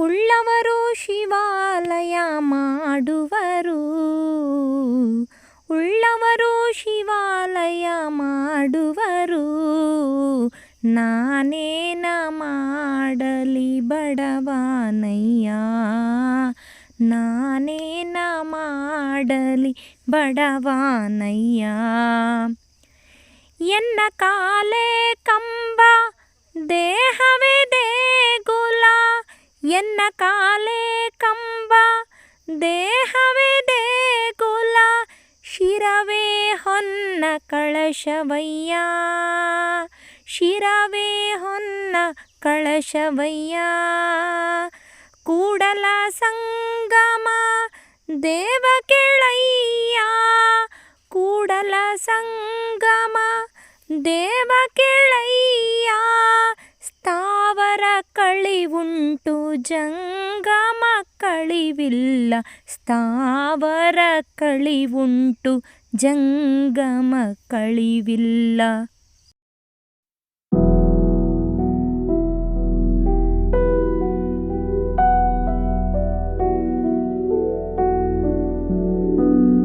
ಉಳ್ಳವರು ಶಿವಾಲಯ ಮಾಡುವರು ಉಳ್ಳವರು ಶಿವಾಲಯ ಮಾಡುವರು ನಾನೇನ ಮಾಡಲಿ ಬಡವಾನಯ್ಯ ನಾನೇನ ಮಾಡಲಿ ಬಡವಾನಯ್ಯ ಎನ್ನ ಕಾಲೇ ಕಾಲೇ ಕಂಬ, ದೇಹವೇ ದೇಗುಲ, ಶಿರವೇ ಹೊನ್ನ ಕಳಶವಯ್ಯ. ಶಿರವೇ ಹೊನ್ನ ಕಳಶವಯ್ಯ. ಕೂಡಲ ಸಂಗಮ, ದೇವ ಕೆಳಯ್ಯ. ಕೂಡಲ ಸಂಗಮ, ದೇವ ಕೆಳಯ್ಯ. ಕಳಿವುಂಟು ಜಂಗಮ ಕಳಿವಿಲ್ಲ ಸ್ಥಾವರ ಕಳಿವುಂಟು ಜಂಗಮ ಕಳಿವಿಲ್ಲ